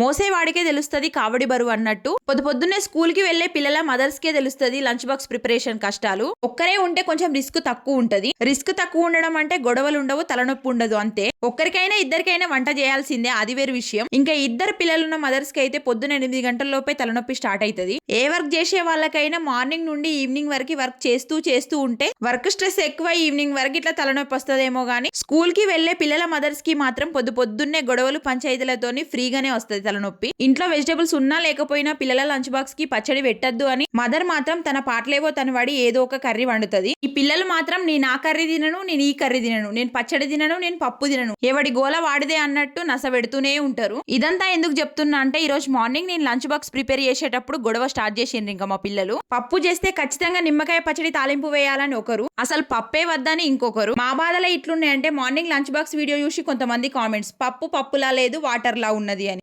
మోసేవాడికే తెలుస్తది కావడి బరువు అన్నట్టు. పొద్దు పొద్దున్నే స్కూల్కి వెళ్ళే పిల్లల మదర్స్ కే తెలుస్తది లంచ్ బాక్స్ ప్రిపరేషన్ కష్టాలు. ఒక్కరే ఉంటే కొంచెం రిస్క్ తక్కువ ఉంటది. రిస్క్ తక్కువ ఉండడం అంటే గొడవలు ఉండవు తలనొప్పి ఉండదు అంతే. ఒక్కరికైనా ఇద్దరికైనా వంట చేయాల్సిందే అది వేరు విషయం. ఇంకా ఇద్దరు పిల్లలున్న మదర్స్కి అయితే పొద్దున ఎనిమిది గంటల లోపే తలనొప్పి స్టార్ట్ అవుతుంది ఏ వర్క్ చేసే వాళ్ళకైనా మార్నింగ్ నుండి ఈవినింగ్ వరకు వర్క్ చేస్తూ చేస్తూ ఉంటే వర్క్ స్ట్రెస్ ఎక్కువ ఈవినింగ్ వరకు ఇట్లా తలనొప్పి వస్తుందేమో గానీ స్కూల్కి వెళ్ళే పిల్లల మదర్స్కి మాత్రం పొద్దు పొద్దున్నే గొడవలు పంచాయతీలతోని ఫ్రీగానే వస్తది. తలనొప్పి. ఇంట్లో వెజిటబుల్స్ ఉన్నా లేకపోయినా పిల్లల లంచ్ బాక్స్కి పచ్చడి పెట్టద్దు అని మదర్ మాత్రం తన పాటలేవో తన వాడి ఏదో ఒక కర్రీ వండుతుంది. ఈ పిల్లలు మాత్రం నేను ఆ కర్రీ తినను నేను ఈ కర్రీ తినను నేను పచ్చడి తినను నేను పప్పు తినను. ఎవడి గోల వాడిదే అన్నట్టు నస పెడుతూనే ఉంటారు. ఇదంతా ఎందుకు చెప్తున్నా అంటే ఈ రోజు మార్నింగ్ నేను లంచ్ బాక్స్ ప్రిపేర్ చేసేటప్పుడు గొడవ స్టార్ట్ చేసిండ్రు ఇంకా మా పిల్లలు. పప్పు చేస్తే ఖచ్చితంగా నిమ్మకాయ పచ్చడి తాలింపు వేయాలని ఒకరు. అసలు పప్పే వద్దని ఇంకొకరు. మా బాధలో ఇట్లున్నాయంటే మార్నింగ్ లంచ్ బాక్స్ వీడియో చూసి కొంతమంది కామెంట్స్ పప్పు పప్పులా లేదు వాటర్ లా ఉన్నది అని.